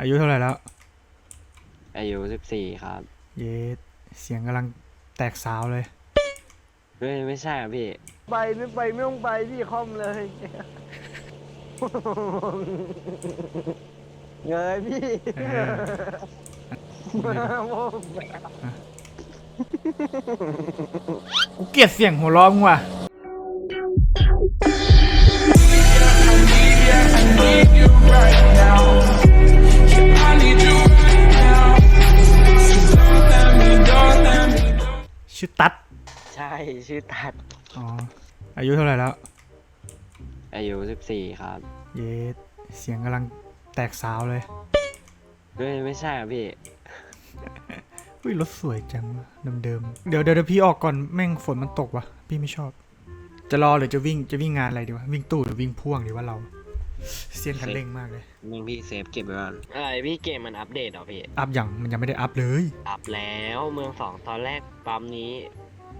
อายุเท่าไหร่แล้ว อายุสิบสี่ครับ เยสเสียงกำลังแตกสาวเลย เฮ้ยไม่ใช่ครับพี่ ไปไม่ไปไม่ต้องไปพี่คอมเลย เงยพี่เออกูเกลียดเสียงหัวเร้องว่ะ ชื่อตัดใช่ชื่อตัดอ๋ออายุเท่าไหร่แล้ว อายุสิบสี่ครับ เยสเสียงกำลังแตกสาวเลยเฮ้ยไม่ใช่ครับพี่ อุ้ยรถสวยจังวะเดิมๆเดี๋ยวเดี๋ยวเดี๋ยวพี่ออกก่อนแม่งฝนมันตกว่ะ พี่ไม่ชอบ จะรอหรือจะวิ่งจะวิ่งงานอะไรดีวะวิ่งตู้หรือวิ่งพ่วงดีว่าเรา เซียนคันเร่งมากเลยมึงพี่เซฟเก็บไว้ก่อนอะไรพี่เกมมันอัปเดตเหรอพี่ อัพอย่างมันยังไม่ได้อัพเลย อัพแล้วเมืองสองตอนแรกปั๊มนี้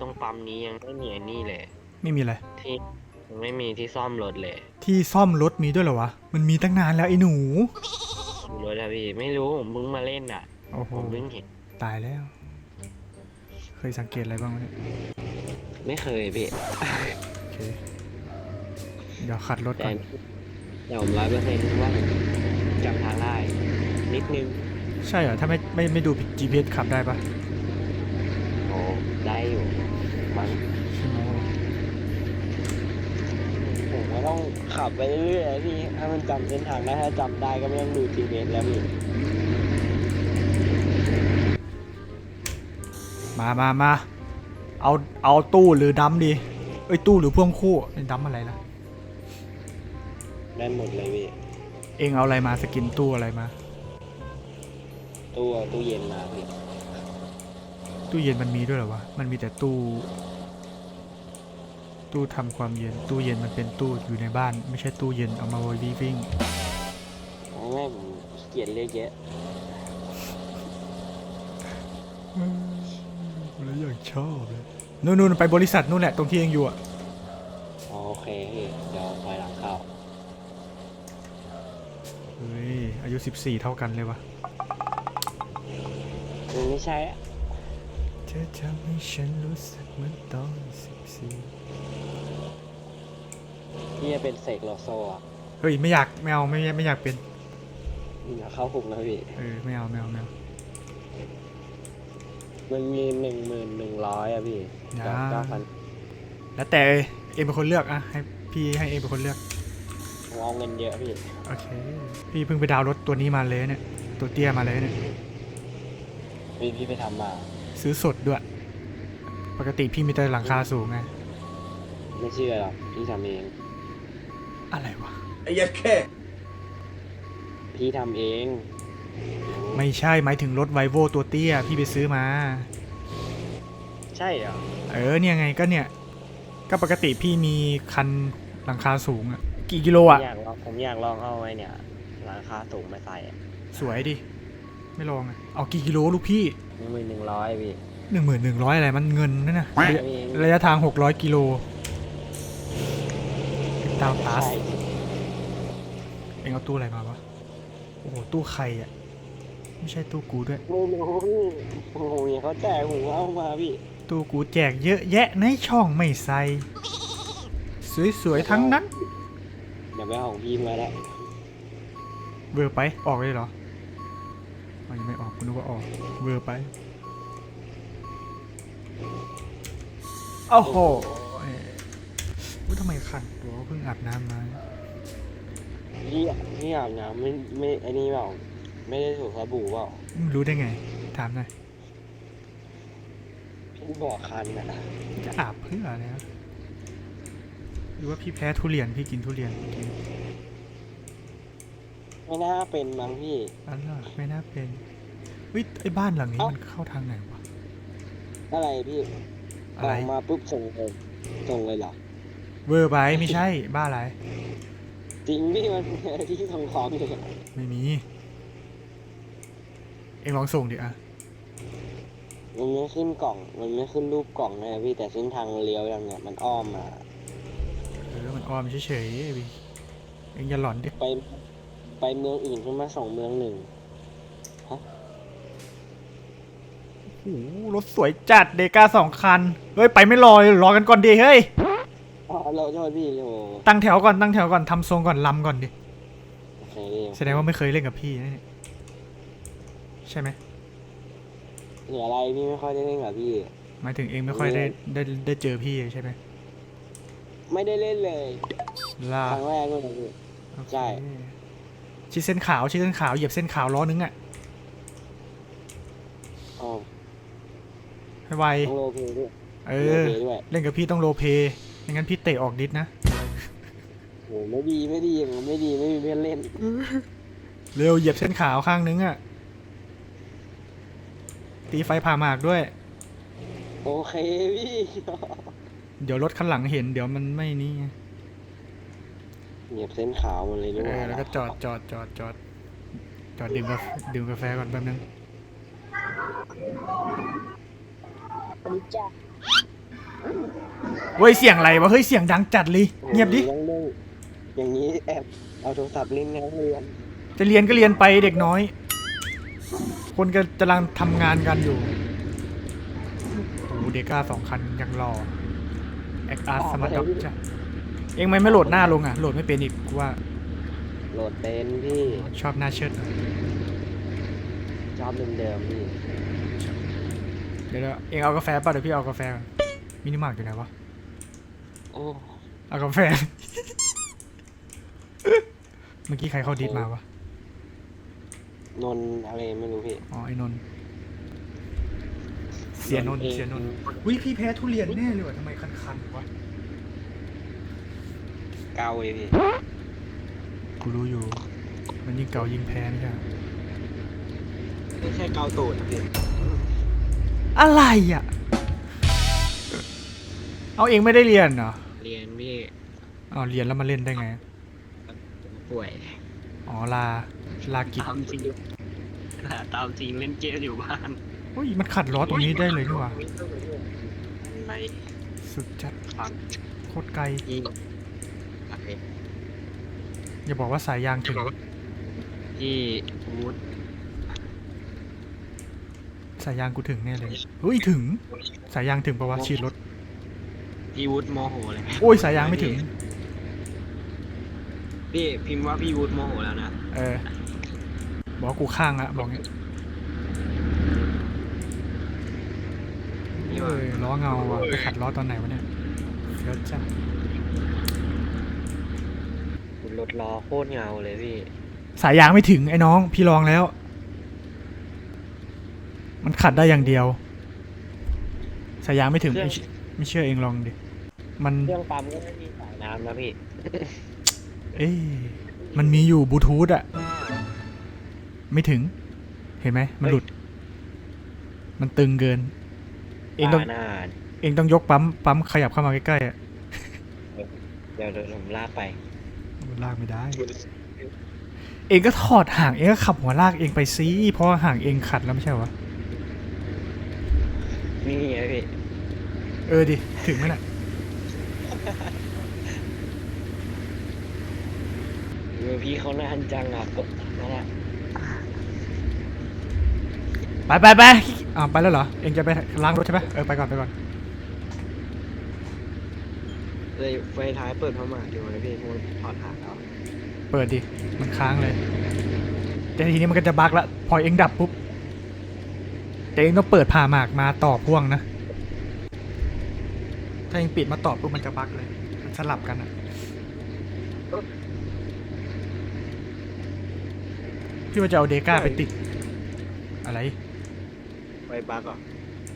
ตรงปั๊มนี้ยังไม่มีไอ้นี่เลย ไม่มีอะไร ที่ยังไม่มีที่ซ่อมรถเลยที่ซ่อมรถมีด้วยเหรอวะ มันมีตั้งนานแล้วไอ้หนูซ่อมรถอะพี่ไม่รู้ผมเพิ่งมาเล่นอะ โอ้โห ผมเพิ่งเห็นตายแล้ว เคยสังเกตอะไรบ้างไหมเนี่ยไม่เคยพี่โอเค เดี๋ยวขัดรถแต่ก่อน แต่ผมร้อยเปอร์เซ็นต์ว่าผมจำทางได้ นิดนึงใช่เหรอ ถ้าไม่ไม่ไม่ดู GPS ขับได้ปะโอ้ได้อยู่มั้งชิโมผมก็ต้องขับไปเรื่อยๆพี่ถ้ามันจำเส้นทางได้ถ้าจำได้ก็ไม่ต้องดู GPS แล้วพี่มามามาเอาเอาตู้หรือดัมดี เอ้ยตู้หรือพ่วงคู่ไอ้ดัมอะไรล่ะ ได้หมดเลยพี่เองเอาอะไรมาสกินตู้อะไรมา ตู้เอาตู้เย็นมาพี่ตู้เย็นมันมีด้วยเหรอวะ มันมีแต่ตู้ ตู้ทำความเย็น ตู้เย็นมันเป็นตู้อยู่ในบ้าน ไม่ใช่ตู้เย็นเอามาไว้วิ่งไม่ผมขี้เกียจเรียกเยอะแล้วอยากชอบเลยนู่นนู่นไปบริษัทนู่นแหละตรงที่เองอยู่อะอ๋อโอเคพี่เดี๋ยวถอยหลังเข้า เฮ้ย อายุ 14 เท่ากันเลยวะมันไม่ใช่อะเธอทำให้ฉันรู้สึกเหมือนตอน14พี่จะเป็นเสกโลโซอะเฮ้ย ไม่อยากไม่เอาไม่ไม่อยากเป็น อย่าเข้าคุกนะพี่ เออ ไม่เอาไม่เอาไม่เอามันมีหนึ่งหมื่นหนึ่งร้อยอะพี่อย่ากับเก้าพันแล้วแต่เองเป็นคนเลือกอะให้พี่ให้เองเป็นคนเลือก ผมเอาเงินเยอะพี่โอเค พี่เพิ่งไปดาวน์รถตัวนี้มาเลยเนี่ย ตัวเตี้ยมาเลยเนี่ย พี่พี่ไปทำมา ซื้อสดด้วย ปกติพี่มีแต่หลังคาสูงไง ไม่เชื่อหรอกพี่ทำเอง อะไรวะพี่ทำเองไม่ใช่หมายถึงรถไวโวตัวเตี้ย พี่ไปซื้อมา ใช่เหรอเออเนี่ยไงก็เนี่ย ก็ปกติพี่มีคันหลังคาสูงอะ กี่กิโลผมอะอยากลองผมอยากลองเอาไว้เนี่ยราคาสูงมาใส่อะสวยดิ ไม่ลองอะเอากี่กิโลลูกพี่หนึ่งหมื่นหนึ่งร้อยพี่หนึ่งหมื่นหนึ่งร้อยอะไรมันเงินนั่นนะระยะเองระยะทางหกร้อยกิโลดาวตัสใช่เองเอาตู้อะไรมาวะ โอ้โห ตู้ใครอะ ไม่ใช่ตู้กูด้วย ไม่รู้พี่โอ้โหเนี่ยเขาแจกผมเอามาพี่ตู้กูแจกเยอะแยะในช่องไม่ใส่ สวยๆทั้งนั้นเดี๋ยวไปเอาของพี่มาแล้วเวอร์ไป ออกเลยเหรออ๋อยังไม่ออกกูนึกว่าออก เวอร์ไปโอ้โหเอ้ยอุ๊ยทำไมขันตัวเพิ่งอาบน้ำมา พี่พี่อาบน้ำไม่ไม่ไอ้นี่เปล่าไม่ได้ถูกสบู่เปล่ารู้ได้ไง ถามหน่อยพี่บอกคันนะจะอาบเพื่ออะไรนะ หรือว่าพี่แพ้ทุเรียนพี่กินทุเรียนกินไม่น่าเป็นมั้งพี่ อันน่ะไม่น่าเป็นวิไอ้บ้านหลังนี้เอ้ามั มันเข้าทางไหนวะอะไรพี่อะอไรอกมาปุ๊บส่งเลยส่งเลยเหรอ เวอร์ไปไม่ใช่บ้าอะไรจริงพี่มัน ที่ทองคองเลยไม่มี เอ็งลองส่งดิอะมันไม่ขึ้นกล่อง มันไม่ขึ้นรูปกล่องนะพี่แต่เส้นทางเลี้ยวยังเนี่ยมันอ้อมมา เออมันออมเฉยๆไอ้บิเอ็งอย่าหลอนดิไปไปเมืองอื่นขึ้นมาสองเมืองหนึ่งฮะโอ้โหรถสวยจัดเดก้าสองคัน เฮ้ย ไปไม่รอเลยรอกันก่อนดีเฮ้ย อ๋อเราโทษพี่โอ้ตั้งแถวก่อนตั้งแถวก่อนทำทรงก่อนลำก่อนดิ โอเคพี่แสดงว่าไม่เคยเล่นกับพี่นะเนี่ยใช่ไหมเหลืออะไรพี่ไม่ค่อยได้เล่นกับพี่หมายถึงเองไม่ค่อยได้ได้ได้เจอพี่ใช่ไหม ไม่ได้เล่นเลยลาครั้งแรกเลยพี่โอเคใช่ชิดเส้นขาวชิดเส้นขาวเหยียบเส้นขาวล้อนึงอะอ๋อให้ไวต้องโลเพด้วยเอโลอ เพด้วยเล่นกับพี่ต้องโรลเพลย์ไม่งั้นพี่เตะออกดิสนะ โหไม่ดีไม่ดีอย่างนั้นไม่ดีไม่มีเพื่อนเล่นเร็วเหยียบเส้นขาวข้างนึงอะ ตีไฟผ่าหมากด้วย โอเคพี่ เดี๋ยวรถคันหลังเห็น เดี๋ยวมันไม่นี่ไงเหยียบเส้นขาวหมันเลยด้วเอยอแล้วก็จอดจอดจอดจอดจอดดื่มกาแฟดื่มกาแฟก่อนแป๊บนึงเฮ้ยเสียงอะไรวะเฮ้ยเสียงดังจัดเลยเงียบดิต้องเล่นอย่างนี้แอบเอาโทรศัพท์เล่นในห้องเรียนจะเรียนก็เรียนไปเด็กน้อย คนก็กำลังทำงานกันอยู่โอ้โหเด็กก้าสองคันยังรอ แอคอาร์สมาร์ทด็อกจ้ะเองไม่ไม่โหลดหน้าลงอะ โหลดไม่เป็นอีกกูว่าโหลดเป็นพี่ชอบหน้าเชิดชอบเดิมๆพี่เดี๋ยวเองเอากาแฟป่ะเดี๋ยวพี่เอากาแฟก่อนมินิมาร์กอยู่ไหนวะโอ้เอากาแฟ เมื่อกี้ใครเข้าดิสมาวะนนอะไรไม่รู้พี่ อ๋อไอ้นนท์ เสียนนท์นนท์เองเสียนนท์วิพี่แพ้ทุเรียนแน่เลยว่ะทำไมคันๆวะเกาเลยพี่กูรู้อยู่ มันยิ่งเก่ายิ่งแพ้ไม่ใช่เหรอไม่ใช่เกาตูดพี่อะไรอะ เอาเองไม่ได้เรียนเหรอเรียนพี่เอาเรียนแล้วมาเล่นได้ไง ป่วยอ๋อลาลากิจตามจริงตามจริงเล่นเกมอยู่บ้าน เฮ้ย มันขัดล้อตรงนี้ได้เลยนี่หว่าในสุดจัดฟังโคตรไกลที่โอเคอย่าบอกว่าสายยางถึงที่วูดสายยางกูถึงแน่เลยเฮ้ยถึง สายยางถึงปะวะฉีดรถ พี่วูดโมโหเลยโอ้ยสายยางไม่ถึง พี่พิมพ์ว่าพี่วูดโมโหแล้วนะ เออ บอกกูข้างละบอกงี้ นี่เอ้ว่ายล้อเงาอะไปขัดล้อตอนไหนวะเนี่ยเดี๋ยวจ้ะคุณรถล้อโคตรเงาเลยพี่ สายยางไม่ถึงไอ้น้อง พี่ลองแล้ว มันขัดได้อย่างเดียว สายยางไม่ถึงเครื่อง ไม่เชื่อไม่เชื่อเองลองดิ มัน เครื่องปั๊มก็ไม่มีสายน้ำนะพี่ เอ้ยมันมีอยู่บลูทูธอะไม่ถึง เห็นไหมมันหลุด มันตึงเกิน เองต้อง หน้าเองต้องยกปั๊มปั๊มขยับเข้ามาใกล้ๆอะเดี๋ยวเดี๋ยวผมลากไปลากไม่ได้ เองก็ถอดห่างเองก็ขับหัวลากเองไปซิเพราะว่าห่างเองขัดแล้วไม่ใช่เหรอวะนี่ไงพี่เออดิถึงไหมน่ะเออพี่เขานานจังอะกดนั่นแหละไปไปไป อ่าไปแล้วเหรอ เองจะไปล้างรถใช่ปะเออไปก่อนไปก่อน เลยไฟท้ายเปิดพม่าดูนะพี่มูถอดหางแล้วเปิดดิ มันค้างเลย แต่ทีนี้มันก็จะบั๊กละ พอเองดับปุ๊บ แต่เองต้องเปิดผ่าหมากมาต่อพ่วงนะ ถ้าเองปิดมาต่อปุ๊บมันจะบั๊กเลย มันสลับกันอะพี่ว่าจะเอาเดก้าไปติด อะไร ไฟบักอะ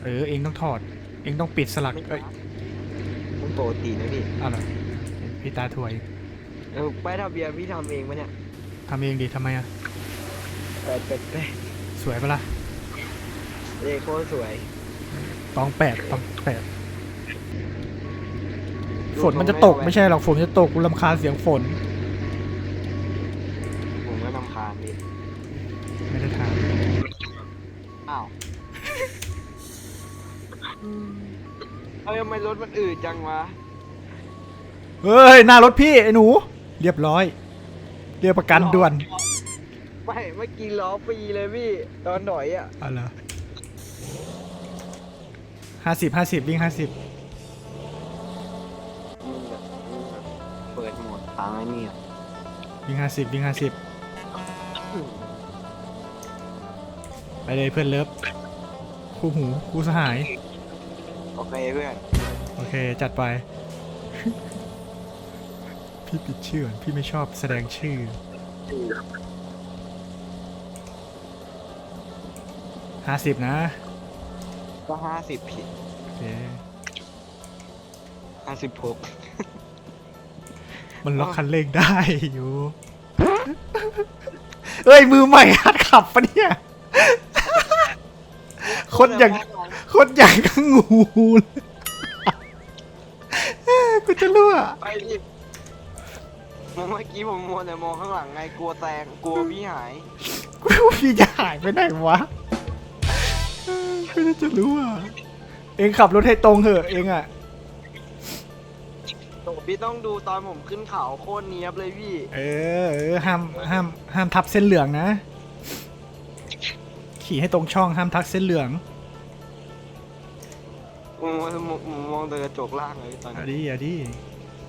เออเองต้องถอด เองต้องปิดสลัก เอ้ยมันปกตินะพี่เอะไรพี่ตาถวยเออป้ายทะเบียนพี่ทำเองปะเนี่ยทำเองดิทำไมอะแปดแปดแปดสวยปะล่ะเลขโคตรสวย ตองแปดตองแปดฝนมันจะตกไม่ใช่หรอกฝนจะตกกูรำคาญเสียงฝน ผมก็นำคาญพี่ ไม่ได้ทาน อ้าว เอ้ยทำไมรถมันอืดจังวะเฮ้ยหน้ารถพี่ไอ้หนู เรียบร้อย เรียกประกันด่วนไม่เมื่อกี้ล้อฟรีเลยพี่ ตอนหน่อยอะเอาเหรอห้าสิบห้าสิบวิ่งห้าสิบมึงแบบมึงแบบเปิดโหมดค้างไอ้นี่อะวิ่งห้าสิบวิ่งห้าสิบไปเลยเพื่อนเลิฟคู่หูคู่สหาย โอเคเพื่อนโอเค จัดไป พี่ปิดชื่อก่อนพี่ไม่ชอบแสดงชื่อ ห้าสิบนะ ก็ห้าสิบผิดโอเค ห้าสิบหกมันล็อกคันเร่งได้อยู่ เอ้ย มือใหม่หัดขับปะเนี่ย คนอย่าง คนอย่างก็งูเลยเอ้ยกูจะรั่วไปดิเมื่อกี้ผมมัวแต่มองข้างหลังไงกลัวแตกกลัวพี่หายกูว่าพี่จะหายไปไหนวะเอ้ยกูจะรู้อะเองขับรถให้ตรงเถอะเองอะโตพี่ต้องดูตอนผมขึ้นเขาโคตรเนียบเลยพี่ เออเออห้ามห้ามห้ามทับเส้นเหลืองนะ ขี่ให้ตรงช่องห้ามทักเส้นเหลือง ผมมองผมมองแต่กระจกล่างเลยตอนอะนี้ดิอะดิ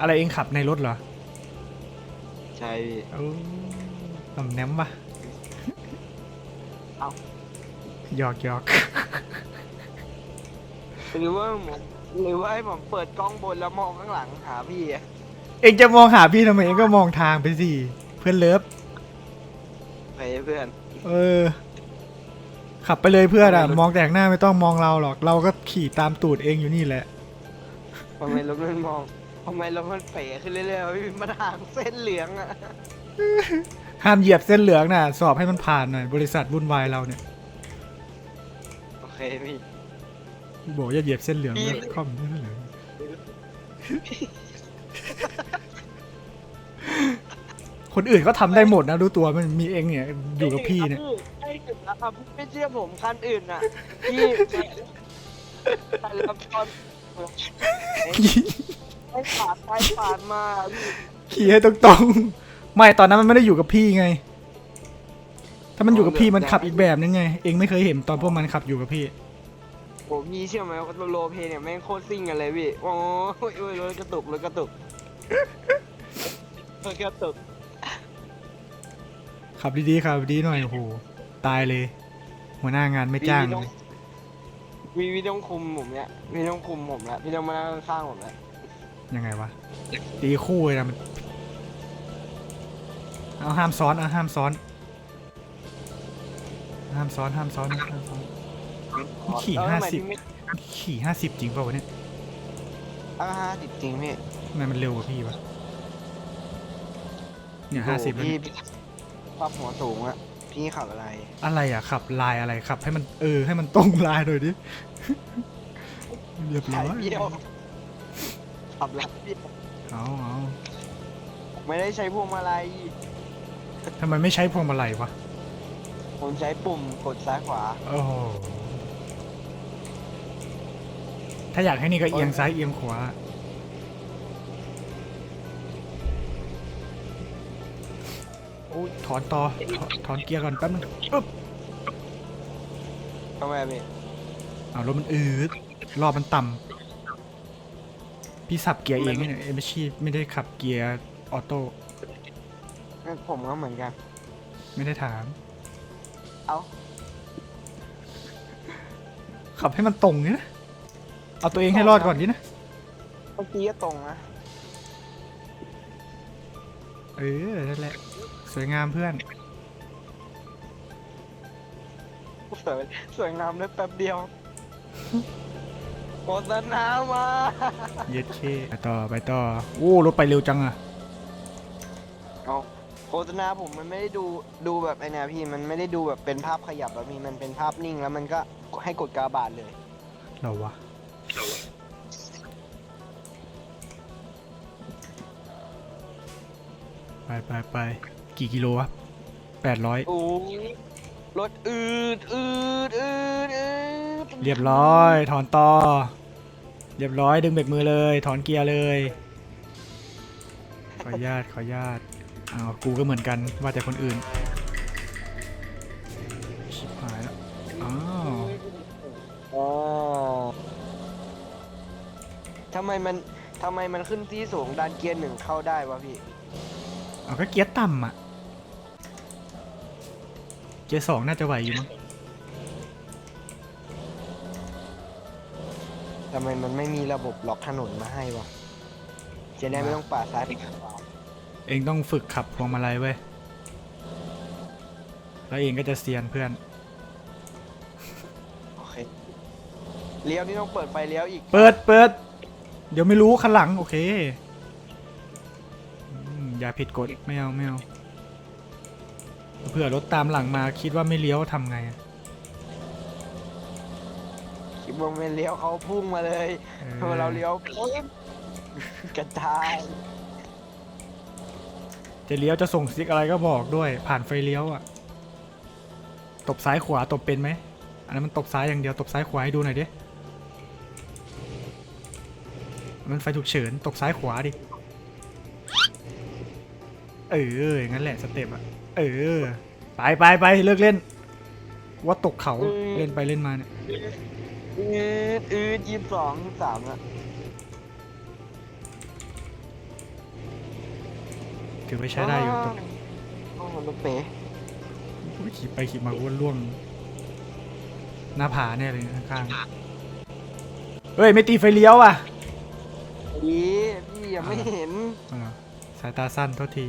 อะไรเองขับในรถเหรอใช่พี่โอ้ลำแนมปะเอ้าหยอกหยอกหรือว่าผมหรือว่าให้ผมเปิดกล้องบนแล้วมองข้างหลังหาพี่อะเองจะมองหาพี่ทำไมเองก็มองทางไปสิเพื่อนเลิฟไปเพื่อน เออ ขับไปเลยเพื่อนอะมองแต่ข้างหน้าไม่ต้องมองเราหรอก เราก็ขี่ตามตูดเองอยู่นี่แหละทำไมรถมันมองทำไมรถมันเป๋ขึ้นเรื่อยๆวะพี่มาทางเส้นเหลืองอะห้ามเหยียบเส้นเหลืองน่ะ สอบให้มันผ่านหน่อยบริษัทวุ่นวายเราเนี่ยโอเคพี่บอกอย่าเหยียบเส้นเหลืองพี่แล้วข้อมเส้นเหลืองคนอื่นก็ทำได้หมดนะรู้ตัวมันมีเองเนี่ยอยู่กับพี่เนี่ย ใช่ถึงแล้วครับพี่ไม่เชื่อผมคันอื่นอะพี่คันรับตอนไปปาดไปปาดมาพี่ขี่ให้ตรงๆไม่ตอนนั้นมันไม่ได้อยู่กับพี่ไง ถ้ามันอยู่กับพี่มันขับอีกแบบนึงไง เองไม่เคยเห็นตอนพวกมันขับอยู่กับพี่ผมพี่เชื่อไหมว่าโลเพเนี่ยแม่งโคตรซิ่งกันเลยพี่โอ้ยโอ้ยรถกระตุกรถกระตุกรถกระตุกขับดีๆขับดีๆหน่อยโอ้โห ตายเลย หัวหน้างานไม่จ้างเลยวีวีต้องคุมผมเนี่ยวีต้องคุมผมแล้วพี่ต้องมานั่งข้างๆผมแล้วยังไงวะตีคู่เลยนะมันเอาห้ามซ้อนเอาห้ามซ้อน ห้ามซ้อนห้ามซ้อนห้ามซ้อนขี่แล้วทำไมห้าสิบพี่ไม่ขี่ห้าสิบจริงเปล่าวะเนี่ยเอาห้าสิบจริงพี่ทำไมมันเร็วกว่าพี่วะเนี่ยห้าสิบโอ้พี่พี่ปรับหัวสูงอะ พี่ขับอะไร อะไรอะขับลายอะไรขับ ให้มันเออให้มันตรงลายหน่อยดิ เรียบร้ขาอยยเบี้ยวขับลัดเบี้ยวเอาเอาไม่ได้ใช้พวงมาลัย ทำไมไม่ใช้พวงมาลัยวะผมใช้ปุ่มกดซ้ายขวา โอ้โหถ้าอยากให้นี่ก็เอียงซ้ายเอียงขวา อ้ยถอนต่อถอนถอนเกียร์ก่อนแป๊บนึงปึ๊บทำไมอะพี่อ้าวรถมันอืดรอบมันต่ำพี่สับเกียร์เองเนี่ยเอ็มชีไม่ได้ขับเกียร์ออโต้ผมก็เหมือนกัน ไม่ได้ถาม เอา ขับให้มันตรงนี่นะเอาตัวเองให้รอดก่อนดินะเมื่อกี้ก็ตรงนะ เออนั่นแหละ สวยงามเพื่อน สวยสวยงามได้แป๊บเดียวโฆษณามาเย็ดเคไปต่อไปต่อโอ้รถไปเร็วจังอะเอาโฆษณาผมมันไม่ได้ดูดูแบบไอ้เนี่ยพี่มันไม่ได้ดูแบบเป็นภาพขยับแบบมีมันเป็นภาพนิ่งแล้วมันก็ให้กดกาบาทเลยเราวะไปไปไป กี่กิโลวะแปดร้อยโอ้ยรถอืดอืดอืดอืดเรียบร้อย ถอนต่อ เรียบร้อยดึงเบรกมือเลย ถอนเกียร์เลย ขออนุญาตขออนุญาตอ้าวกูก็เหมือนกันว่าแต่คนอื่นชิบหายแล้วอ้าวอ๋อทำไมมันทำไมมันขึ้นที่สูงดันเกียร์หนึ่งเข้าได้วะพี่ เอาก็เกียร์ต่ำอะ เกียร์สองน่าจะไหวอยู่มั้งทำไมมันไม่มีระบบล็อกถนนมาให้วะจะได้ไม่ต้องปาดซ้ายไปขวาเองต้องฝึกขับพวงมาลัยเว้ยแล้วเองก็จะเซียนเพื่อน โอเคเลี้ยวนี่ต้องเปิดไฟเลี้ยวอีกเปิดเปิด เดี๋ยวไม่รู้คันหลัง โอเคอืมอย่าผิดกฎไม่เอาไม่เอา เผื่อรถตามหลังมาคิดว่าไม่เลี้ยวทำไงอะคิดว่าไม่เลี้ยวเขาพุ่งมาเลยออพอเราเลี้ยวปุ๊บกระจายจะเลี้ยวจะส่งซิกอะไรก็บอกด้วย ผ่านไฟเลี้ยวอะตบซ้ายขวาตบเป็นไหมอันนั้นมันตบซ้ายอย่างเดียวตบซ้ายขวาให้ดูหน่อยดิมันไฟฉุกเฉินตบซ้ายขวาดิเอออย่างนั้นแหละสเต็ปอะ เออ ไปไปไปเลิกเล่น ว่าตกเขาเล่นไปเล่นมาเนี่ยอืดอืดยี่สิบสองยี่สิบสามอะถือไปใช้ได้อยู่ตรงโอ้โหรถเป๋อุ๊ยขี่ไปขี่มาอ้วนร่วง หน้าผาเนี่ยเลยข้างๆเฮ้ย ไม่ตีไฟเลี้ยวอะพี่พี่ยังไม่เห็น เอาเหรอสายตาสั้นเท่าที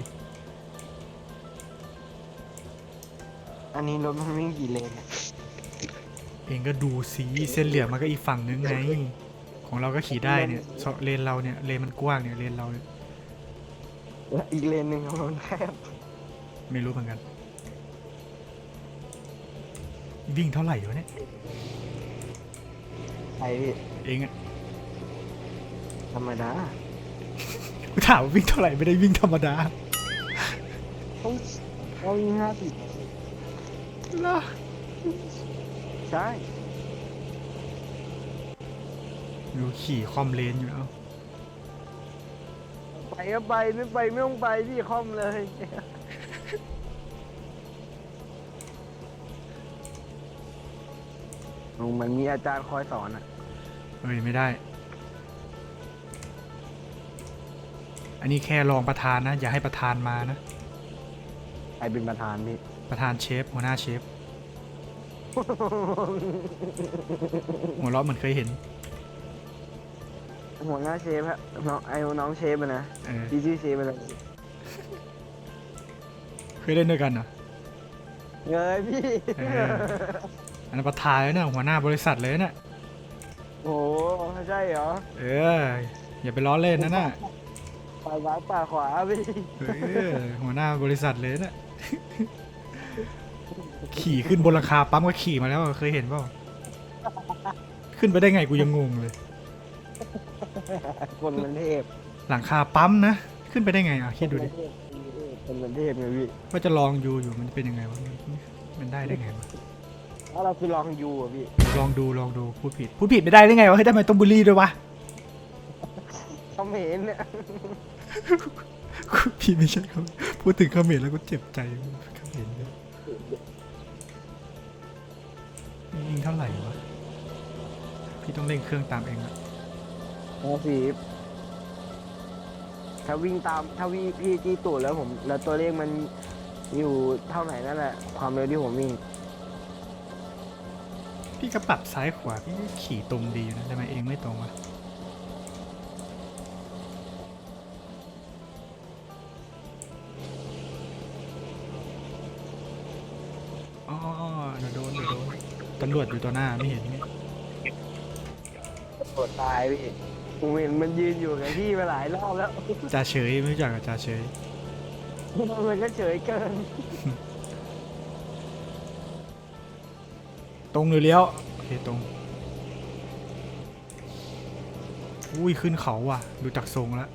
อันนี้รถมันวิ่งกี่เลนอะเองก็ดูสีเส้นเหลืองมันก็อีกฝั่งนึงไง ของเราก็ขี่ได้เนี่ยซอเลนเราเนี่ยเลนมันกว้างเนี่ยเลนเราเนี่ยและอีกเลนหนึ่งมันแคบไม่รู้เหมือนกัน วิ่งเท่าไหร่วะเนี่ยไอ้พี่เองอะธรรมดากูถามว่าวิ่งเท่าไหร่ไม่ได้วิ่งธรรมดา เขาเขาวิ่งห้าสิบ เหรอใช่ดูขี่คอมเลนอยู่เอาไปก็ไปไม่ไปไม่ต้องไปพี่คอมเลยมันมีอาจารย์คอยสอนอะเฮ้ยไม่ได้ อันนี้แค่รองประธานนะ อย่าให้ประธานมานะ ใครเป็นประธานพี่ ประธานเชฟหัวหน้าเชฟ หัวเราะเหมือนเคยเห็น หัวหน้าเชฟฮะน้องไอ้น้องเชฟอะนะเออที่ชื่อเชฟอะไรเคยเล่นด้วยกันเหรอ เงยพี่เออ อันนั้นประธานเลยนะหัวหน้าบริษัทเลยนะโอ้ใช่เหรอเออ อย่าไปล้อเล่นนะน่ะปาดซ้ายปาดขวาพี่เออหัวหน้าบริษัทเลยนะ ขี่ขึ้นบนหลังคาปั๊มก็ขี่มาแล้วเคยเห็นเปล่าขึ้นไปได้ไงกูยังงงเลย คนมันเทพหลังคาปั๊มนะ ขึ้นไปได้ไงอะคิดดูดิคนมันเทพไงพี่ว่าจะลองดูอยู่มันจะเป็นยังไงวะมันได้ได้ไงวะถ้าเราคือลองยูอะพี่ลองดูลองดูพูดผิดพูดผิดไม่ได้ได้ไงวะเฮ้ยทำไมต้องบูลลี่ด้วยวะเขาไม่เห็นเนี่ย พี่ไม่ใช่เขาพูดถึงเขมรแล้วก็เจ็บใจ งเท่าไหร่วะ พี่ต้องเร่งเครื่องตามเองอะห้าสิบถ้าวิ่งตามถ้าวิ่งพี่จี้ตูดแล้วผม แล้วตัวเลขมันอยู่เท่าไหร่นั่นแหละ ความเร็วที่ผมวิ่ง พี่ก็ปรับซ้ายขวา พี่ก็ขี่ตรงดีอยู่นะทำไมเองไม่ตรงวะ ตำรวจอยู่ต่อหน้าไม่เห็นไงปวดตายพี่ผมเห็นมันยืนอยู่กับพี่มาหลายรอบแล้ว จ่าเฉยไม่รู้จักกับจ่าเฉยมันก็เฉยเกิน ตรงหรือเลี้ยวโอเคตรงอุ้ยขึ้นเขาว่ะ ดูจากทรงแล้ว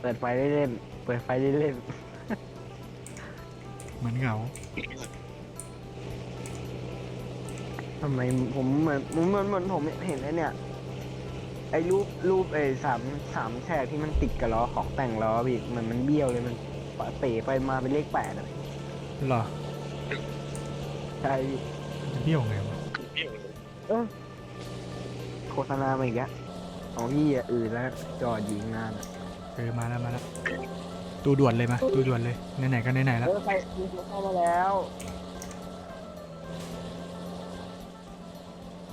เปิดไฟได้เล่นเปิดไฟได้เล่น เหมือนเหงาทำไมผมเหมือนผมเหมือนเหมือนผมเห็นไอ้เนี่ย ไอ้รูปรูปไอ้สามสามแฉกที่มันติดกับล้อของแต่งล้อพี่มันมันเบี้ยวเลยมันเป๋ไปมาเป็นเลขแปดอะเหรอใช่พี่จะเบี้ยวไงวะโฆษณามาอีกแล้วของพี่อะอื่นแล้วจอดยิงงานอะเออมาแล้วมาแล้ว ตูด่วนเลยมาตูด่วนเลยไหนๆก็ไหนๆแล้วเออไปมีคนเข้ามาแล้ว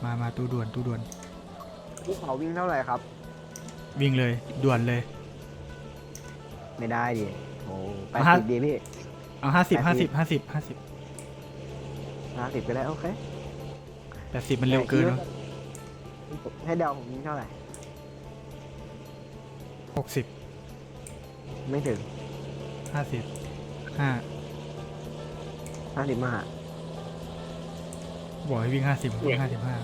มามาตูด่วนตูด่วนพี่เขาวิ่งเท่าไหร่ครับ วิ่งเลยด่วนเลย ไม่ได้ดิโอ้แปดฮะ สิบดีพี่เอาห้าสิบแปห้าดสิสิบบห้าสิบห้าสิบห้าสิบก็ได้โอเคแปดสิบมันเร็วเกินวะให้เดาผมวิ่งเท่าไหร่หกสิบ ไม่ถึงห้าสิบห้าห้าสิบมาบอกให้วิ่งห้าสิบวิ่งห้าสิบห้า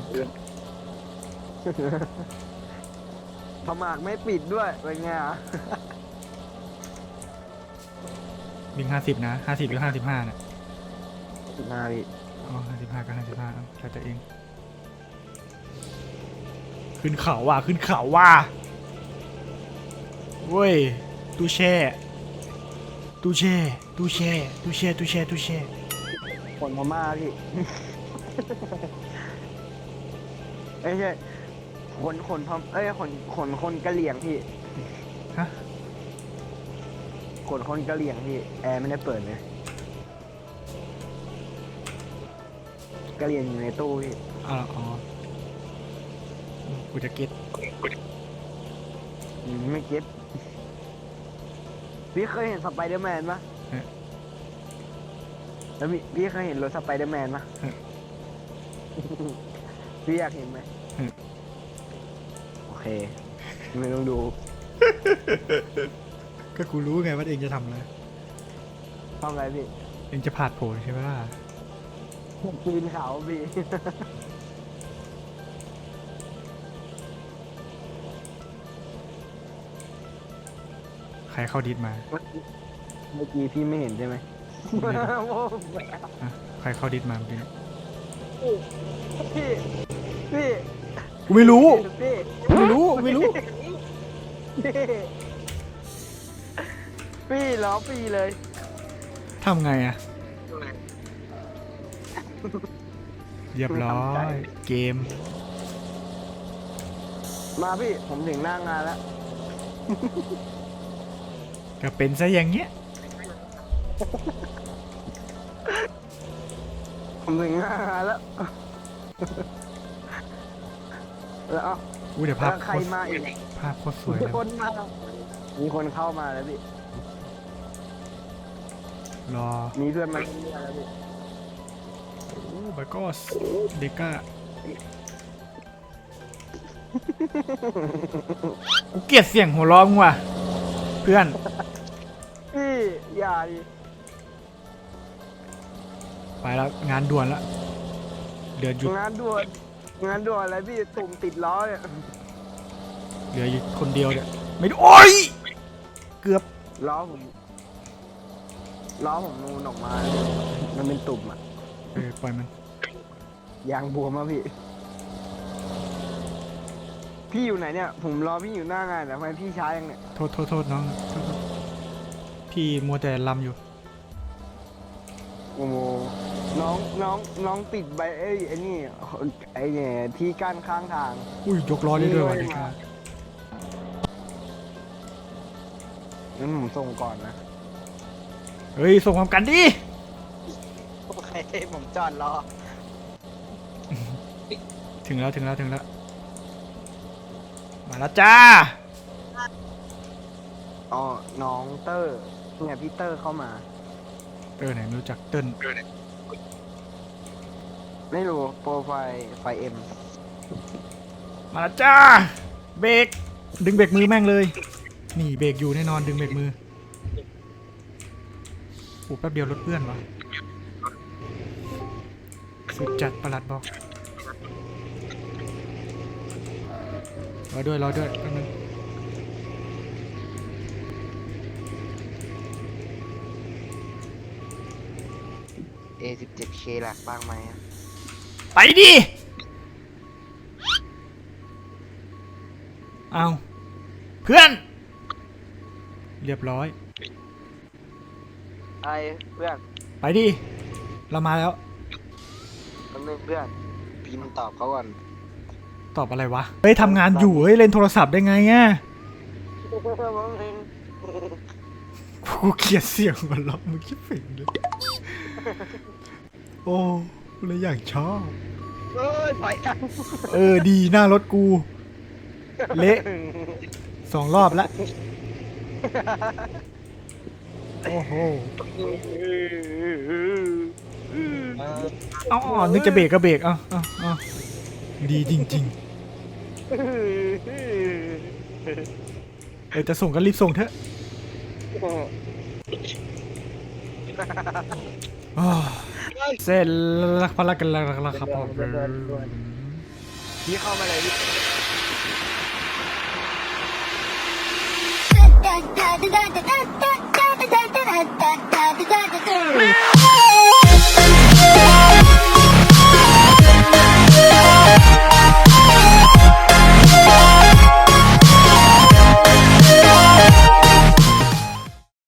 พมากไม่ปิดด้วยเป็นไงอะวิ่งห้าสิบนะห้าสิบหรือห้าสิบห้าเนี่ยสิบห้าพี่อ๋อห้าสิบห้าก็ห้าสิบห้าเอาใช้ตัวเอง ขึ้นเขาว่ะขึ้นเขาว่ะเว้ย ตู้แช่ตู้แช่ตู้แช่ตู้แช่ตู้แช่ตู้แช่คนพม่าพี่ เอ้ยใช่คนคนพมเอ้ยคนคนคนกะเหลี่ยงพี่ฮะคนคนกะเหลี่ยงพี่แอร์ไม่ได้เปิดเลยกะเหลี่ยงอยู่ในตู้พี่อ๋ออ๋อกูจะเก็ตอืมไม่เก็ต พี่เคยเห็นสไปเดอร์แมนปะแล้วพี่พี่เคยเห็นรถสไปเดอร์แมนปะพี่อยากเห็นไหมโอเคไม่ต้องดู ก็กูรู้ไงว่าเองจะทำอะไรทำอะไรพี่เองจะผ่าดโผล่ใช่ไหมล่ะ ปีนเขาพี่ ใครเข้าดิสมาเมื่อกี้พี่ไม่เห็นใช่ไหมไม่เห็นอะใครเข้าดิสมาเมื่อกี้เนี่ยพี่ พี่กูไม่รู้พี่ไม่รู้ไม่รู้ พี่พี่ล้อปีเลยทำไงอะเรียบร้อยเกม มาพี่ผมถึงหน้างานแล้ว ก็เป็นซะอย่างเงี้ยผมถึงหน้างานแล้ว แล้วเอ้าอู้เดี๋ยวภาพแล้วโคใครตรมาอีกภาพโคตรสวยมีเลยคนมามีคนเข้ามาแล้วพี่รอมีเพื่อนมาเรื่อยๆแล้วพี่โอ้บากอสเดก้ากูเกลียดเสียงหัวเร้องว่ะ เพื่อนพี่ อย่าดิไปแล้วงานด่วนละเหลือหยุดงานด่วนงานด่วนอะไรพี่ตุ่มติดล้อเนี่ยเหลืออยู่คนเดียวเนี่ยไม่ดูโอ้ยเกือบล้อผมล้อผมนูนออกมาเลยมันเป็นตุ่มอะเออปล่อยมันยางบวมอะพี่ พี่อยู่ไหนเนี่ย ผมรอพี่อยู่หน้างานแต่ทำไมพี่ช้ายังเนี่ย โทษโทษโทษน้องโทษโทษ พี่มัวแต่ลำอยู่ โอ้โหน้องน้องน้องติดใบเอ้ยไอ้นี่ไอ้เนี่ยที่กั้นข้างทาง อุ้ยยกล้อได้ด้วยว่ะนี่เดด้วยก้างั้นผมส่งก่อนนะ เฮ้ย ส่งความกันดิ โอเคผมจอดรอ ถึงแล้วถึงแล้วถึงแล้ว มาแล้วจ้า อ๋อ น้องเตอร์ เนี่ยพี่เตอร์เข้ามาเออไหนไม่รู้จักเติ้ลไม่รู้โปรไฟล์ไฟเอ็มมาแล้วจ้า เบรก ดึงเบรกมือแม่งเลย นี่เบรกอยู่แน่นอนดึงเบรกมือโอ้แป๊บเดียวรถเพื่อนวะสุดจัดประหลัดบอกรอด้วยรอด้วยแป๊บนึง เอสิบเจ็ดเคหลักบ้างไหมอะไปดิเอาเพื่อน เรียบร้อยอะไรเพื่อนไปดิ เรามาแล้ว แป๊บนึงเพื่อนพิมพ์ตอบเขาก่อนตอบอะไรวะ เฮ้ยทำงานอยู่ เฮ้ย เล่นโทรศัพท์ได้ไงอะ กูเกลียดเสียงมันหรอกมึงคิดผิดเลย โอ้เลยอยากชอบ เอ้ยไปกันเออดีหน้ารถกู เละสองรอบแล้วโอ้โหเอาอ๋อนึกจะเบรกก็เบรกเอะอะอะดีจริงๆเออจะส่งก็รีบส่งเถอะอ้าว เสร็จแล้วพลักกันแล้วครับผมพี่เข้ามาเลยพี่